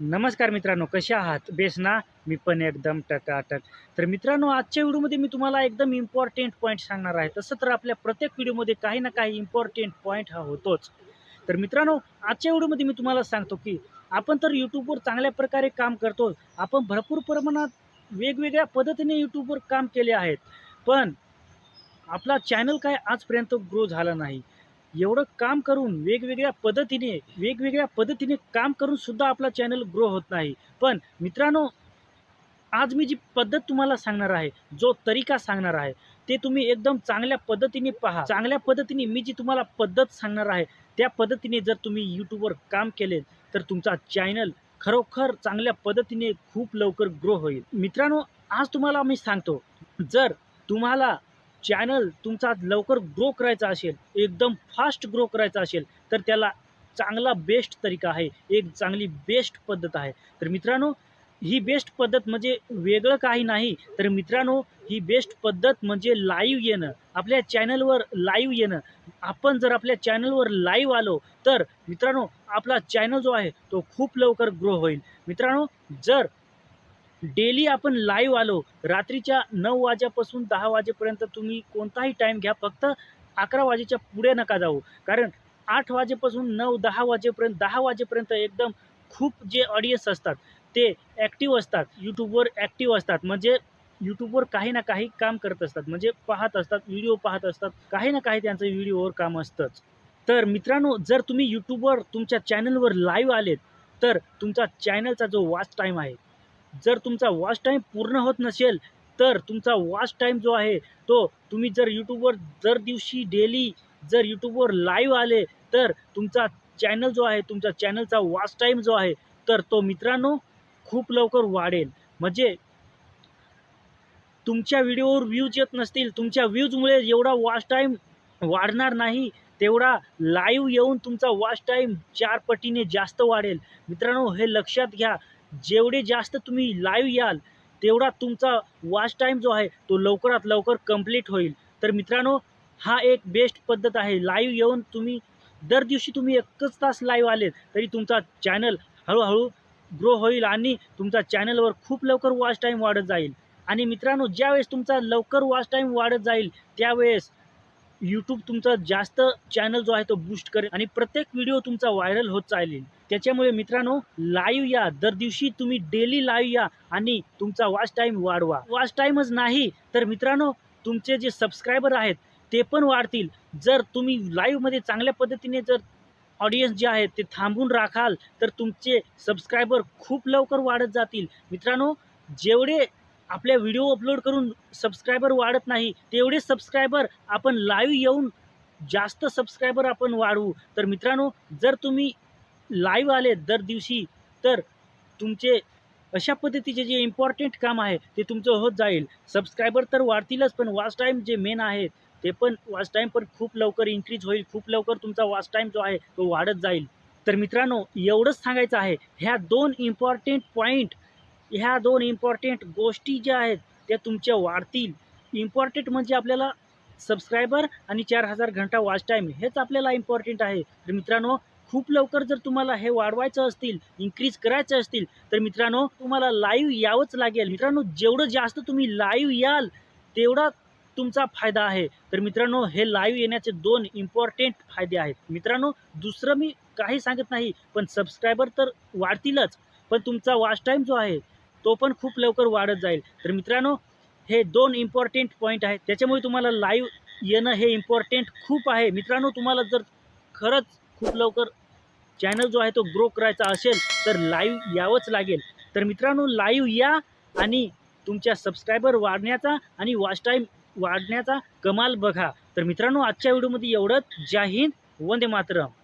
नमस्कार मित्रांनो कसे आहात? बेस ना? मी पण एकदम टकाटक. तर मित्रांनो आजच्या व्हिडिओमध्ये मी तुम्हाला एकदम इम्पॉर्टंट पॉईंट सांगणार आहे. तसं तर आपल्या प्रत्येक व्हिडिओमध्ये काही ना काही इम्पॉर्टंट पॉईंट हा होतोच. तर मित्रांनो आजच्या व्हिडिओमध्ये मी तुम्हाला सांगतो की आपण तर यूट्यूबवर चांगल्या प्रकारे काम करतो. आपण भरपूर प्रमाणात वेगवेगळ्या पद्धतीने यूट्यूबवर काम केले आहेत. पण आपला चॅनल काय आजपर्यंत ग्रो झाला नाही. एवढं काम करून वेगवेगळ्या पद्धतीने वेगवेगळ्या पद्धतीने काम करून सुद्धा आपला चॅनल ग्रो होत नाही. पण मित्रांनो आज मी जी पद्धत तुम्हाला सांगणार आहे जो तरीका सांगणार आहे ते तुम्ही एकदम चांगल्या पद्धतीने पहा. चांगल्या पद्धतीने मी जी तुम्हाला पद्धत सांगणार आहे त्या पद्धतीने जर तुम्ही यूट्यूबवर काम केले तर तुमचा चॅनल खरोखर चांगल्या पद्धतीने खूप लवकर ग्रो होईल. मित्रांनो आज तुम्हाला मी सांगतो जर तुम्हाला चॅनल तुमचा लवकर ग्रो करायचा असेल एकदम फास्ट ग्रो करायचा असेल तर त्याला चांगला बेस्ट तरीका आहे. एक चांगली बेस्ट पद्धत आहे. तर मित्रांनो ही बेस्ट पद्धत म्हणजे वेगळं काही नाही. तर मित्रांनो ही बेस्ट पद्धत म्हणजे लाईव्ह येणं. आपल्या चॅनलवर लाईव्ह येणं. आपण जर आपल्या चॅनलवर लाईव्ह आलो तर मित्रांनो आपला चॅनल जो आहे तो खूप लवकर ग्रो होईल. मित्रांनो जर डेली आपण लाईव्ह आलो रात्रीच्या नऊ वाजेपासून दहा वाजेपर्यंत तुम्ही कोणताही टाईम घ्या फक्त अकरा वाजेच्या पुढे नका जाऊ. कारण आठ वाजेपासून नऊ दहा वाजेपर्यंत दहा वाजेपर्यंत एकदम खूप जे ऑडियन्स असतात ते ॲक्टिव्ह असतात. यूट्यूबवर ॲक्टिव्ह असतात. म्हणजे यूट्यूबवर काही ना काही काम करत असतात. म्हणजे पाहत असतात व्हिडिओ पाहत असतात. काही ना काही त्यांचं व्हिडिओवर काम असतंच. तर मित्रांनो जर तुम्ही यूट्यूबवर तुमच्या चॅनलवर लाईव्ह आलेत तर तुमचा चॅनलचा जो वाच टाईम आहे जर तुमचा वॉच टाईम पूर्ण होत नसेल तर तुमचा वॉच टाईम जो आहे तो तुम्ही जर यूट्यूबवर दर दिवशी डेली जर यूट्यूबवर लाईव्ह आले तर तुमचा चॅनल जो आहे तुमच्या चॅनलचा वॉच टाईम जो आहे तर तो मित्रांनो खूप लवकर वाढेल. म्हणजे तुमच्या व्हिडिओवर व्ह्यूज येत नसतील तुमच्या व्ह्यूजमुळे एवढा वॉच टाईम वाढणार नाही तेवढा लाईव्ह येऊन तुमचा वॉच टाईम चार पटीने जास्त वाढेल. मित्रांनो हे लक्षात घ्या जेवढे जास्त तुम्ही लाईव्ह याल तेवढा तुमचा वॉच टाईम जो आहे तो लवकरात लवकर कंप्लीट होईल. तर मित्रांनो हा एक बेस्ट पद्धत आहे. लाईव्ह येऊन तुम्ही दर दिवशी तुम्ही एकच तास लाईव्ह आले तरी तुमचा चॅनल हळूहळू ग्रो होईल आणि तुमचा चॅनलवर खूप लवकर वॉच टाईम वाढत जाईल. आणि मित्रांनो ज्यावेळेस तुमचा लवकर वॉच टाईम वाढत जाईल त्यावेळेस यूट्यूब तुमचा जास्त चॅनल जो आहे तो बूस्ट करेल आणि प्रत्येक व्हिडिओ तुमचा व्हायरल होत चालेल. त्याच्यामुळे मित्रांनो लाईव्ह या. दर दिवशी तुम्ही डेली लाईव्ह या आणि तुमचा वॉच टाईम वाढवा. वॉच टाईमच नाही तर मित्रांनो तुमचे जे सबस्क्रायबर आहेत ते पण वाढतील. जर तुम्ही लाईव्हमध्ये चांगल्या पद्धतीने जर ऑडियन्स जे आहेत ते थांबून राखाल तर तुमचे सबस्क्रायबर खूप लवकर वाढत जातील. मित्रांनो जेवढे आपल्या व्हिडिओ अपलोड करून सबस्क्रायबर वाढत नाही तेवढे सबस्क्रायबर आपण लाईव्ह येऊन जास्त सबस्क्रायबर आपण वाढवू. तर मित्रांनो जर तुम्ही लाईव्ह आले दर दिवशी तर तुमचे अशा पद्धतीचे जे इम्पॉर्टंट काम आहे ते तुमचं होत जाईल. सबस्क्रायबर तर वाढतीलच पण वॉच टाईम जे मेन आहे ते पण वॉच टाईम पण खूप लवकर इन्क्रीज होईल खूप लवकर तुमचा वॉच टाईम जो आहे तो वाढत जाईल. तर मित्रांनो एवढंच सांगायचं आहे ह्या दोन इम्पॉर्टंट पॉईंट ह्या दोन इम्पॉर्टंट गोष्टी ज्या आहेत त्या तुमच्या वाढतील. इम्पॉर्टंट म्हणजे आपल्याला सबस्क्रायबर आणि चार हजार घंटा वॉच टाईम हेच आपल्याला इम्पॉर्टंट आहे. तर मित्रांनो खूप लवकर जर तुम्हाला हे वाढवायचं असतील इन्क्रीज करायचं असतील तर मित्रांनो तुम्हाला लाईव्ह यावंच लागेल. मित्रांनो जेवढं जास्त तुम्ही लाईव्ह याल तेवढा तुमचा फायदा आहे. तर मित्रांनो हे लाईव्ह येण्याचे दोन इम्पॉर्टंट फायदे आहेत. मित्रांनो दुसरं मी काही सांगत नाही पण सबस्क्रायबर तर वाढतीलच. पण तुमचा वॉच टाईम जो आहे तो पण खूप लवकर वाढत जाईल. तर मित्रांनो हे दोन इम्पॉर्टंट पॉईंट आहेत. त्याच्यामुळे तुम्हाला लाईव्ह येणं हे इम्पॉर्टंट खूप आहे. मित्रांनो तुम्हाला जर खरंच खूप लवकर चॅनल जो आहे तो ग्रो करायचा असेल तर लाईव्ह यावंच लागेल. तर मित्रांनो लाईव्ह या आणि तुमच्या सबस्क्रायबर वाढण्याचा आणि वॉच टाईम वाढण्याचा कमाल बघा. तर मित्रांनो आजच्या व्हिडिओमध्ये एवढंच. जय हिंद. वंदे मातरम.